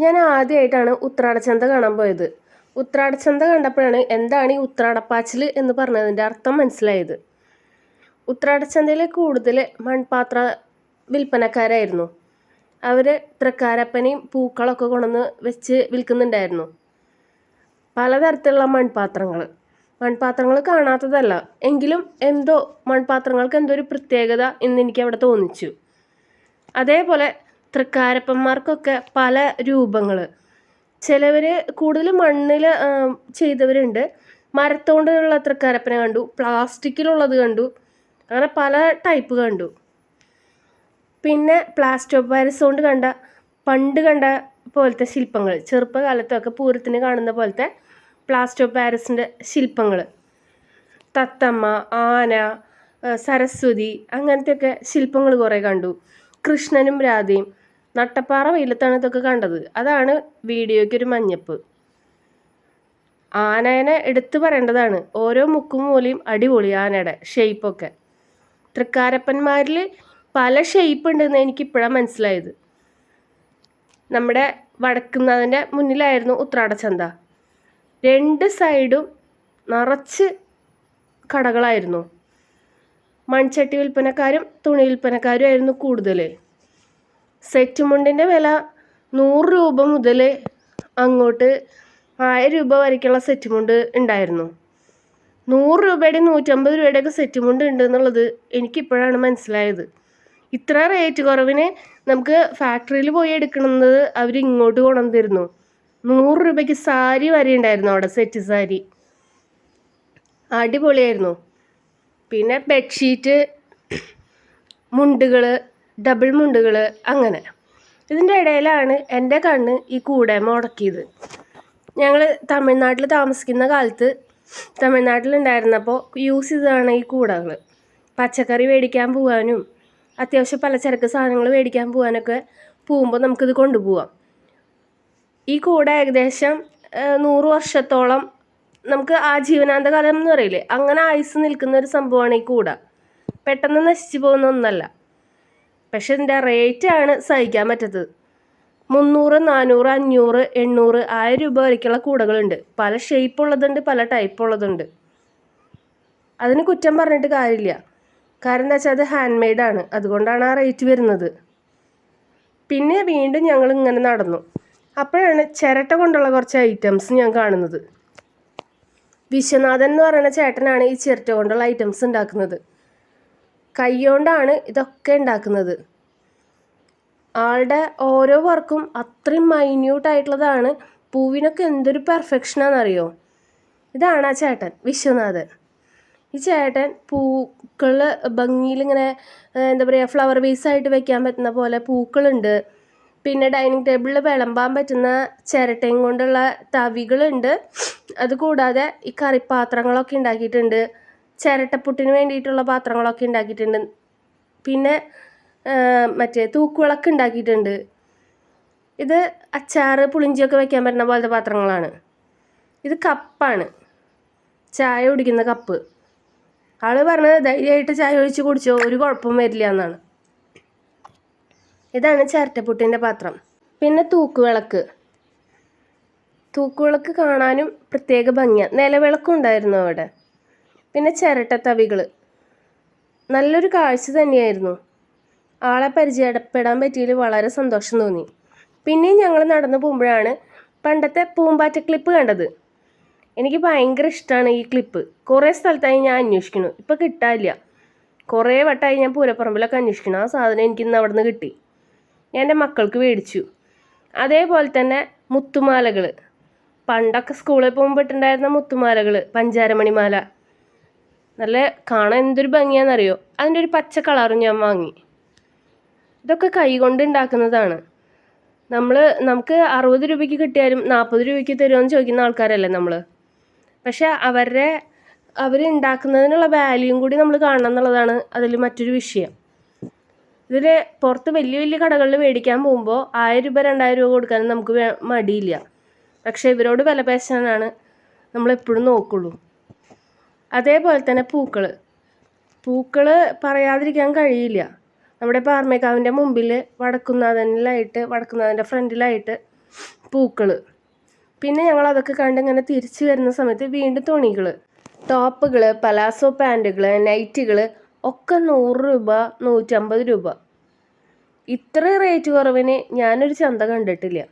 ഞാൻ ആദ്യമായിട്ടാണ് ഉത്രാടച്ചന്ത കാണാൻ പോയത്. ഉത്രാടച്ചന്ത കണ്ടപ്പോഴാണ് എന്താണ് ഈ ഉത്രാടപ്പാച്ചിൽ എന്ന് പറഞ്ഞതിന്റെ അർത്ഥം മനസ്സിലായത്. ഉത്രാടച്ചന്തയിൽ കൂടുതൽ മൺപാത്ര വിൽപ്പനക്കാരായിരുന്നു. അവർ തൃക്കാരപ്പനെയും പൂക്കളൊക്കെ കൊണ്ടുവന്ന് വെച്ച് വിൽക്കുന്നുണ്ടായിരുന്നു. പലതരത്തിലുള്ള മൺപാത്രങ്ങൾ. മൺപാത്രങ്ങൾ കാണാത്തതല്ല. എങ്കിലും എന്തോ മൺപാത്രങ്ങൾക്ക് എന്തോ ഒരു പ്രത്യേകത എന്ന് എനിക്ക് അവിടെ തോന്നിച്ചു. അതേപോലെ തൃക്കാരപ്പന്മാർക്കൊക്കെ പല രൂപങ്ങൾ ചിലവർ കൂടുതൽ മണ്ണിൽ ചെയ്തവരുണ്ട്. മരത്തോണ്ടുള്ള തൃക്കാരപ്പനെ കണ്ടു പ്ലാസ്റ്റിക്കിലുള്ളത് കണ്ടു അങ്ങനെ പല ടൈപ്പ് കണ്ടു. പിന്നെ പ്ലാസ്റ്റോ പാരിസ് കൊണ്ട് കണ്ട പണ്ട് കണ്ട പോലത്തെ ശില്പങ്ങൾ ചെറുപ്പകാലത്തൊക്കെ പൂരത്തിന് കാണുന്ന പോലത്തെ പ്ലാസ്റ്റോ പാരിസിന്റെ ശില്പങ്ങൾ തത്തമ്മ ആന സരസ്വതി അങ്ങനത്തെയൊക്കെ ശില്പങ്ങൾ കുറേ കണ്ടു. കൃഷ്ണനും രാധയും. നട്ടപ്പാറ വെയിലത്താണ് ഇതൊക്കെ കണ്ടത്. അതാണ് വീഡിയോയ്ക്ക് ഒരു മഞ്ഞപ്പ്. ആനേനെ എടുത്തു പറയേണ്ടതാണ്. ഓരോ മുക്കും മൂലയും അടിപൊളി ആനയുടെ ഷെയ്പ്പൊക്കെ. തൃക്കാരപ്പന്മാരിൽ പല ഷെയ്പ്പ് ഉണ്ടെന്ന് എനിക്ക് ഇപ്പോഴാണ് മനസ്സിലായത്. നമ്മുടെ വടക്കുന്നതിന്റെ മുന്നിലായിരുന്നു ഉത്രാടച്ചന്ത രണ്ട് സൈഡും നിറച്ച് കടകളായിരുന്നു. മൺചട്ടി വിൽപ്പനക്കാരും തുണി വിൽപ്പനക്കാരും ആയിരുന്നു കൂടുതൽ സെറ്റ് മുണ്ടിന്റെ വില നൂറ് രൂപ മുതൽ അങ്ങോട്ട് ആയിരം രൂപ വരയ്ക്കുള്ള സെറ്റ് മുണ്ട് ഉണ്ടായിരുന്നു. നൂറ് രൂപയുടെ നൂറ്റമ്പത് രൂപയുടെയൊക്കെ സെറ്റ് മുണ്ട് ഉണ്ട് എന്നുള്ളത് എനിക്കിപ്പോഴാണ് മനസ്സിലായത്. ഇത്ര റേറ്റ് കുറവിന് നമുക്ക് ഫാക്ടറിയിൽ പോയി എടുക്കുന്നത് അവർ ഇങ്ങോട്ട് കൊണ്ടുവന്നിരുന്നു. നൂറ് രൂപയ്ക്ക് സാരി വരെ ഉണ്ടായിരുന്നു അവിടെ സെറ്റ് സാരി. അടിപൊളിയായിരുന്നു. പിന്നെ ബെഡ്ഷീറ്റ് മുണ്ടുകൾ ഡബിൾ മുണ്ടുകൾ അങ്ങനെ. ഇതിന്റെ ഇടയിലാണ് എന്റെ കണ്ണ് ഈ കൂടേമ ഉടക്കിയത്. ഞങ്ങൾ തമിഴ്നാട്ടിൽ താമസിക്കുന്ന കാലത്ത് തമിഴ്നാട്ടിലുണ്ടായിരുന്നപ്പോൾ യൂസ് ചെയ്തതാണ് ഈ കൂടകൾ പച്ചക്കറി മേടിക്കാൻ പോകാനും അത്യാവശ്യം പലചരക്ക് സാധനങ്ങൾ മേടിക്കാൻ പോകാനൊക്കെ പോകുമ്പോൾ നമുക്കിത് കൊണ്ടുപോവാം. ഈ കൂട ഏകദേശം നൂറ് വർഷത്തോളം നമുക്ക് ആജീവനാന്ത കാലം എന്ന് പറയില്ലേ? അങ്ങനെ ആയുസ് നിൽക്കുന്ന ഒരു സംഭവമാണ് ഈ കൂട. പെട്ടെന്ന് നശിച്ചു പോകുന്ന ഒന്നല്ല. പക്ഷെ ഇതിന്റെ റേറ്റാണ് സഹിക്കാൻ പറ്റത്തത്. മുന്നൂറ് നാനൂറ് അഞ്ഞൂറ് എണ്ണൂറ് ആയിരം രൂപ വരയ്ക്കുള്ള കൂടകളുണ്ട്. പല ഷേപ്പ് ഉള്ളതുണ്ട് പല ടൈപ്പ് ഉള്ളതുണ്ട്. അതിന് കുറ്റം പറഞ്ഞിട്ട് കാര്യമില്ല. കാരണം എന്താ വെച്ചാൽ അത് ഹാൻഡ് മെയ്ഡാണ് അതുകൊണ്ടാണ് ആ റേറ്റ് വരുന്നത്. പിന്നെ വീണ്ടും ഞങ്ങൾ ഇങ്ങനെ നടന്നു. അപ്പോഴാണ് ചിരട്ട കൊണ്ടുള്ള കുറച്ച് ഐറ്റംസ് ഞാൻ കാണുന്നത്. വിശ്വനാഥൻ എന്ന് പറയുന്ന ചേട്ടനാണ് ഈ ചിരട്ട കൊണ്ടുള്ള ഐറ്റംസ് ഉണ്ടാക്കുന്നത്. കൈകൊണ്ടാണ് ഇതൊക്കെ ഉണ്ടാക്കുന്നത്. ആളുടെ ഓരോ വർക്കും അത്രയും മൈന്യൂട്ട് ആയിട്ടുള്ളതാണ്. പൂവിനൊക്കെ എന്തൊരു പെർഫെക്ഷനാണെന്നറിയോ ഇതാണ് ആ ചേട്ടൻ വിശ്വനാഥൻ. ഈ ചേട്ടൻ പൂക്കൾ ഭംഗിയിൽ ഇങ്ങനെ എന്താ പറയുക ഫ്ലവർ വേസായിട്ട് വെക്കാൻ പറ്റുന്ന പോലെ പൂക്കളുണ്ട്. പിന്നെ ഡൈനിങ് ടേബിളിൽ വിളമ്പാൻ പറ്റുന്ന ചിരട്ടയും കൊണ്ടുള്ള തവികളുണ്ട്. അതുകൂടാതെ ഈ കറിപ്പാത്രങ്ങളൊക്കെ ഉണ്ടാക്കിയിട്ടുണ്ട്. ചിരട്ടപ്പുട്ടിന് വേണ്ടിയിട്ടുള്ള പാത്രങ്ങളൊക്കെ ഉണ്ടാക്കിയിട്ടുണ്ട്. പിന്നെ മറ്റേ തൂക്കുവിളക്ക് ഉണ്ടാക്കിയിട്ടുണ്ട്. ഇത് അച്ചാറ് പുളിഞ്ചിയൊക്കെ വെക്കാൻ പറ്റുന്ന പോലത്തെ പാത്രങ്ങളാണ്. ഇത് കപ്പാണ്. ചായ കുടിക്കുന്ന കപ്പ്. ആൾ പറഞ്ഞത് ധൈര്യമായിട്ട് ചായ ഒഴിച്ച് കുടിച്ചോ ഒരു കുഴപ്പം വരില്ല എന്നാണ്. ഇതാണ് ചിരട്ടപ്പുട്ടിന്റെ പാത്രം. പിന്നെ തൂക്കുവിളക്ക്. തൂക്കുവിളക്ക് കാണാനും പ്രത്യേക ഭംഗിയാണ് നിലവിളക്കും ഉണ്ടായിരുന്നു അവിടെ. പിന്നെ ചിരട്ടത്തവികൾ നല്ലൊരു കാഴ്ച തന്നെയായിരുന്നു. ആളെ പരിചയപ്പെടാൻ പറ്റിയതിൽ വളരെ സന്തോഷം തോന്നി. പിന്നെയും ഞങ്ങൾ നടന്നു പോകുമ്പോഴാണ് പണ്ടത്തെ പൂമ്പാറ്റ ക്ലിപ്പ് കണ്ടത്. എനിക്ക് ഭയങ്കര ഇഷ്ടമാണ് ഈ ക്ലിപ്പ്. കുറേ സ്ഥലത്തായി ഞാൻ അന്വേഷിക്കുന്നു. ഇപ്പോൾ കിട്ടാനില്ല. കുറേ വട്ടമായി ഞാൻ പൂരപ്പറമ്പിലൊക്കെ അന്വേഷിക്കണം ആ സാധനം എനിക്കിന്ന് അവിടെ നിന്ന് കിട്ടി. ഞാൻ എന്റെ മക്കൾക്ക് മേടിച്ചു. അതേപോലെ തന്നെ മുത്തുമാലകൾ. പണ്ടൊക്കെ സ്കൂളിൽ പോകുമ്പോൾ ഇട്ടുണ്ടായിരുന്ന മുത്തുമാലകൾ പഞ്ചാരമണിമാല. നല്ല കാണാൻ എന്തൊരു ഭംഗിയാണെന്നറിയോ? അതിന്റെ ഒരു പച്ച കളറും ഞാൻ വാങ്ങി. ഇതൊക്കെ കൈ കൊണ്ട് ഉണ്ടാക്കുന്നതാണ്. നമ്മൾ നമുക്ക് അറുപത് രൂപയ്ക്ക് കിട്ടിയാലും നാൽപ്പത് രൂപയ്ക്ക് തരുമെന്ന് ചോദിക്കുന്ന ആൾക്കാരല്ലേ നമ്മൾ. പക്ഷേ അവരുടെ അവർ ഉണ്ടാക്കുന്നതിനുള്ള വാല്യൂം കൂടി നമ്മൾ കാണണം എന്നുള്ളതാണ് അതിൽ മറ്റൊരു വിഷയം. ഇതിൽ പുറത്ത് വലിയ വലിയ കടകളിൽ മേടിക്കാൻ പോകുമ്പോൾ ആയിരം രൂപ രണ്ടായിരം രൂപ കൊടുക്കാൻ നമുക്ക് മടിയില്ല. പക്ഷേ ഇവരോട് വില പേശാനാണ് നമ്മളെപ്പോഴും നോക്കുള്ളൂ. അതേപോലെ തന്നെ പൂക്കൾ പൂക്കൾ പറയാതിരിക്കാൻ കഴിയില്ല. നമ്മുടെ പാർമേക്കാവിന്റെ മുമ്പിൽ വടക്കുന്നാഥനിലായിട്ട് വടക്കുന്നാഥന്റെ ഫ്രണ്ടിലായിട്ട് പൂക്കൾ പിന്നെ ഞങ്ങൾ അതൊക്കെ കണ്ട് ഇങ്ങനെ തിരിച്ചു വരുന്ന സമയത്ത് വീണ്ടും തുണികൾ ടോപ്പുകൾ പലാസോ പാന്റുകൾ നൈറ്റുകൾ ഒക്കെ നൂറ് രൂപ നൂറ്റമ്പത് രൂപ. ഇത്ര റേറ്റ് കുറവിന് ഞാനൊരു ചന്ത കണ്ടിട്ടില്ല.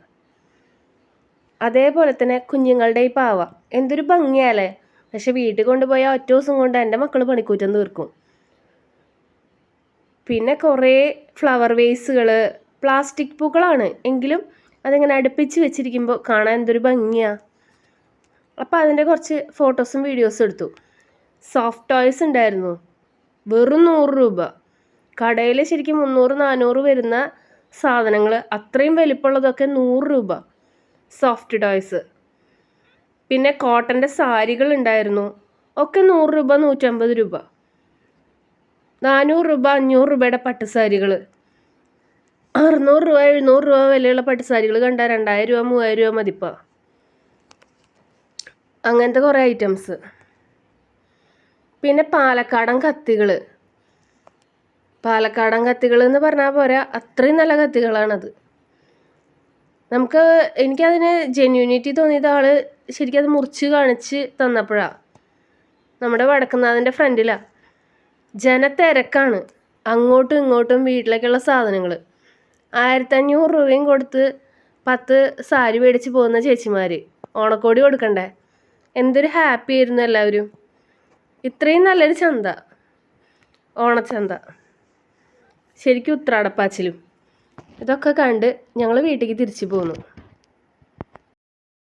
അതേപോലെ തന്നെ കുഞ്ഞുങ്ങളുടെ ഈ പാവ. എന്തൊരു ഭംഗിയാലേ പക്ഷെ വീട്ടിൽ കൊണ്ടുപോയാൽ ഒറ്റ ദിവസം കൊണ്ട് എന്റെ മക്കൾ പണിക്കൂറ്റം തീർക്കും. പിന്നെ കുറേ ഫ്ലവർ വേസുകൾ പ്ലാസ്റ്റിക് പൂക്കളാണ്. എങ്കിലും അതിങ്ങനെ അടുപ്പിച്ച് വെച്ചിരിക്കുമ്പോൾ കാണാൻ എന്തൊരു ഭംഗിയാണ് അപ്പോൾ അതിന്റെ കുറച്ച് ഫോട്ടോസും വീഡിയോസും എടുത്തു. സോഫ്റ്റ് ടോയ്സ് ഉണ്ടായിരുന്നു. വെറും നൂറ് രൂപ. കടയിൽ ശരിക്കും മുന്നൂറ് നാനൂറ് വരുന്ന സാധനങ്ങൾ അത്രയും വലിപ്പമുള്ളതൊക്കെ നൂറ് രൂപ. സോഫ്റ്റ് ടോയ്സ് പിന്നെ കോട്ടന്റെ സാരികൾ ഉണ്ടായിരുന്നു. ഒക്കെ നൂറ് രൂപ നൂറ്റമ്പത് രൂപ. നാനൂറ് രൂപ അഞ്ഞൂറ് രൂപയുടെ പട്ടുസാരികൾ അറുന്നൂറ് രൂപ എഴുന്നൂറ് രൂപ വിലയുള്ള പട്ടുസാരികൾ കണ്ടാൽ രണ്ടായിരം രൂപ മൂവായിരം രൂപ മതിപ്പ. അങ്ങനത്തെ കുറേ ഐറ്റംസ് പിന്നെ പാലക്കാടൻ കത്തികൾ പാലക്കാടൻ കത്തികൾ എന്ന് പറഞ്ഞാൽ പോരാ അത്രയും നല്ല കത്തികളാണത്. നമുക്ക് എനിക്കതിന് ജെന്യൂനിറ്റി തോന്നിയത് ആൾ ശരിക്കും അത് മുറിച്ച് കാണിച്ച് തന്നപ്പോഴാണ് നമ്മുടെ വടക്കുന്നാഥന്റെ ഫ്രണ്ടിലാണ് ജനത്തിരക്കാണ് അങ്ങോട്ടും ഇങ്ങോട്ടും വീട്ടിലേക്കുള്ള സാധനങ്ങൾ ആയിരത്തഞ്ഞൂറ് രൂപയും കൊടുത്ത് പത്ത് സാരി മേടിച്ച് പോകുന്ന ചേച്ചിമാർ ഓണക്കോടി കൊടുക്കണ്ടേ? എന്തൊരു ഹാപ്പി ആയിരുന്നു എല്ലാവരും. ഇത്രയും നല്ലൊരു ചന്ത. ഓണച്ചന്ത. ശരിക്കും ഉത്രാടപ്പാച്ചിലും. ഇതൊക്കെ കണ്ട് ഞങ്ങൾ വീട്ടിലേക്ക് തിരിച്ചു പോന്നു.